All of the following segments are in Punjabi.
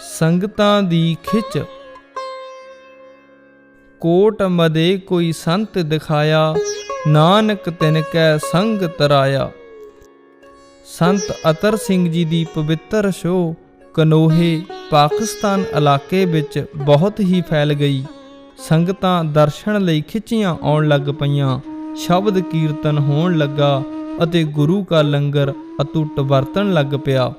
ਸੰਗਤਾਂ ਦੀ ਖਿੱਚ। ਕੋਟ ਮਦੇ ਕੋਈ ਸੰਤ ਦਿਖਾਇਆ, ਨਾਨਕ ਤਿਨ ਕੈ ਸੰਗ ਤਰਾਇਆ। ਸੰਤ ਅਤਰ ਸਿੰਘ ਜੀ ਦੀ ਪਵਿੱਤਰ ਸ਼ੋਅ ਕਨੋਹੇ ਪਾਕਿਸਤਾਨ ਇਲਾਕੇ ਵਿੱਚ ਬਹੁਤ ਹੀ ਫੈਲ ਗਈ। ਸੰਗਤਾਂ ਦਰਸ਼ਨ ਲਈ ਖਿੱਚੀਆਂ ਆਉਣ ਲੱਗ ਪਈਆਂ, ਸ਼ਬਦ ਕੀਰਤਨ ਹੋਣ ਲੱਗਾ ਅਤੇ ਗੁਰੂ ਕਾ ਲੰਗਰ ਅਤੁੱਟ ਵਰਤਣ ਲੱਗ ਪਿਆ।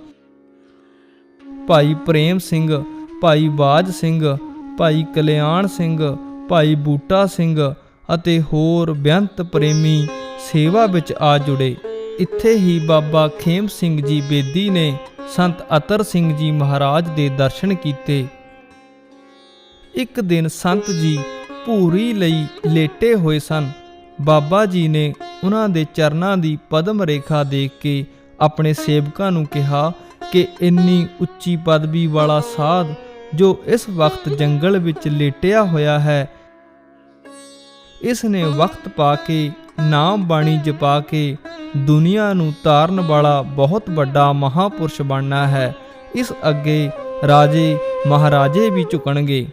ਭਾਈ ਪ੍ਰੇਮ ਸਿੰਘ, ਭਾਈ ਬਾਜ ਸਿੰਘ, ਭਾਈ ਕਲਿਆਣ ਸਿੰਘ, ਭਾਈ ਬੂਟਾ ਸਿੰਘ ਅਤੇ ਹੋਰ ਬੇਅੰਤ ਪ੍ਰੇਮੀ ਸੇਵਾ ਵਿੱਚ ਆ ਜੁੜੇ। ਇੱਥੇ ਹੀ ਬਾਬਾ ਖੇਮ ਸਿੰਘ ਜੀ ਬੇਦੀ ਨੇ ਸੰਤ ਅਤਰ ਸਿੰਘ ਜੀ ਮਹਾਰਾਜ ਦੇ ਦਰਸ਼ਨ ਕੀਤੇ। ਇੱਕ ਦਿਨ ਸੰਤ ਜੀ ਭੂਰੀ ਲਈ ਲੇਟੇ ਹੋਏ ਸਨ। ਬਾਬਾ ਜੀ ਨੇ ਉਹਨਾਂ ਦੇ ਚਰਨਾਂ ਦੀ ਪਦਮ ਰੇਖਾ ਦੇਖ ਕੇ ਆਪਣੇ ਸੇਵਕਾਂ ਨੂੰ ਕਿਹਾ ਕਿ ਇੰਨੀ ਉੱਚੀ ਪਦਵੀ ਵਾਲਾ ਸਾਧ ਜੋ ਇਸ ਵਕਤ ਜੰਗਲ ਵਿੱਚ ਲੇਟਿਆ ਹੋਇਆ ਹੈ, ਇਸ ਨੇ ਵਕਤ ਪਾ ਕੇ, ਨਾਮ ਬਾਣੀ ਜਪਾ ਕੇ, ਦੁਨੀਆ ਨੂੰ ਤਾਰਨ ਵਾਲਾ ਬਹੁਤ ਵੱਡਾ ਮਹਾਪੁਰਸ਼ ਬਣਨਾ ਹੈ। ਇਸ ਅੱਗੇ ਰਾਜੇ ਮਹਾਰਾਜੇ ਵੀ ਝੁਕਣਗੇ।